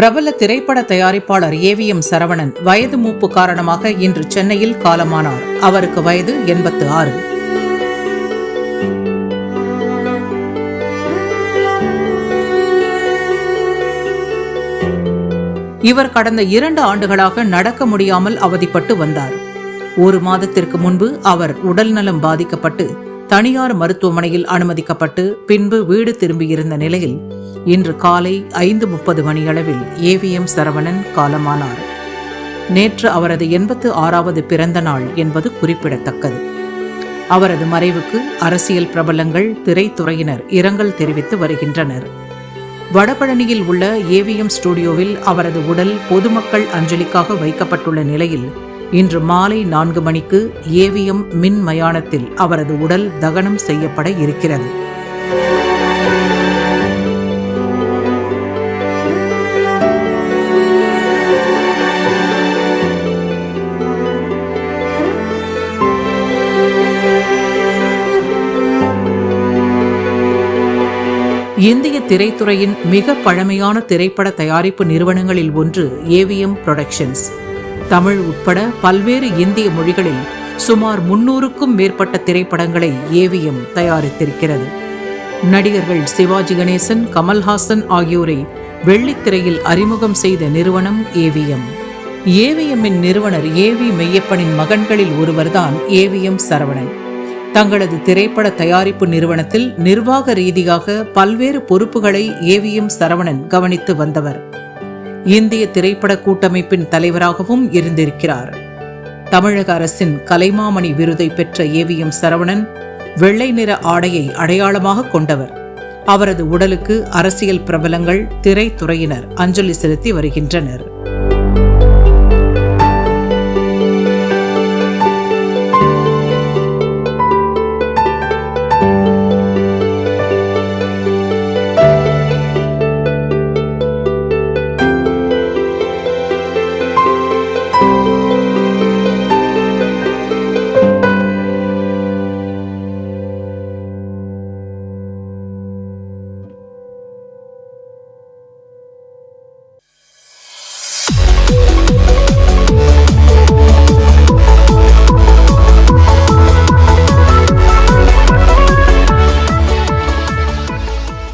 பிரபல திரைப்பட தயாரிப்பாளர் ஏவிஎம் சரவணன் வயது மூப்பு காரணமாக இன்று சென்னையில் காலமானார். அவருக்கு வயது எண்பத்து ஆறு. இவர் கடந்த இரண்டு ஆண்டுகளாக நடக்க முடியாமல் அவதிப்பட்டு வந்தார். ஒரு மாதத்திற்கு முன்பு அவர் உடல்நலம் பாதிக்கப்பட்டு தனியார் மருத்துவமனையில் அனுமதிக்கப்பட்டு பின்பு வீடு திரும்பியிருந்த நிலையில் இன்று காலை ஐந்து முப்பது மணியளவில் ஏவிஎம் சரவணன் காலமானார். நேற்று அவரது எண்பத்து ஆறாவது பிறந்த நாள் என்பது குறிப்பிடத்தக்கது. அவரது மறைவுக்கு அரசியல் பிரபலங்கள் திரைத்துறையினர் இரங்கல் தெரிவித்து வருகின்றனர். வடபழனியில் உள்ள ஏவிஎம் ஸ்டுடியோவில் அவரது உடல் பொதுமக்கள் அஞ்சலிக்காக வைக்கப்பட்டுள்ள நிலையில் இன்று மாலை நான்கு மணிக்கு ஏவிஎம் மின் மயானத்தில் அவரது உடல் தகனம் செய்யப்பட இருக்கிறது. இந்திய திரைத்துறையின் மிக பழமையான திரைப்பட தயாரிப்பு நிறுவனங்களில் ஒன்று ஏவிஎம் புரொடக்ஷன்ஸ் தமிழ் உட்பட பல்வேறு இந்திய மொழிகளில் சுமார் முன்னூறுக்கும் மேற்பட்ட திரைப்படங்களை ஏவிஎம் தயாரித்திருக்கிறது. நடிகர்கள் சிவாஜி கணேசன் கமல்ஹாசன் ஆகியோரை வெள்ளித்திரையில் அறிமுகம் செய்த நிறுவனம் ஏவிஎம் ஏவிஎம்மின் நிறுவனர் ஏவி மெய்யப்பனின் மகன்களில் ஒருவர்தான் ஏவிஎம் சரவணன். தங்களது திரைப்பட தயாரிப்பு நிறுவனத்தில் நிர்வாக ரீதியாக பல்வேறு பொறுப்புகளை ஏவிஎம் சரவணன் கவனித்து வந்தவர். இந்திய திரைப்பட கூட்டமைப்பின் தலைவராகவும் இருந்திருக்கிறார். தமிழக அரசின் கலைமாமணி விருதை பெற்ற ஏவிஎம் சரவணன் வெள்ளை நிற ஆடையை அடையாளமாக கொண்டவர். அவரது உடலுக்கு அரசியல் பிரபலங்கள் திரைத்துறையினர் அஞ்சலி செலுத்தி வருகின்றனர்.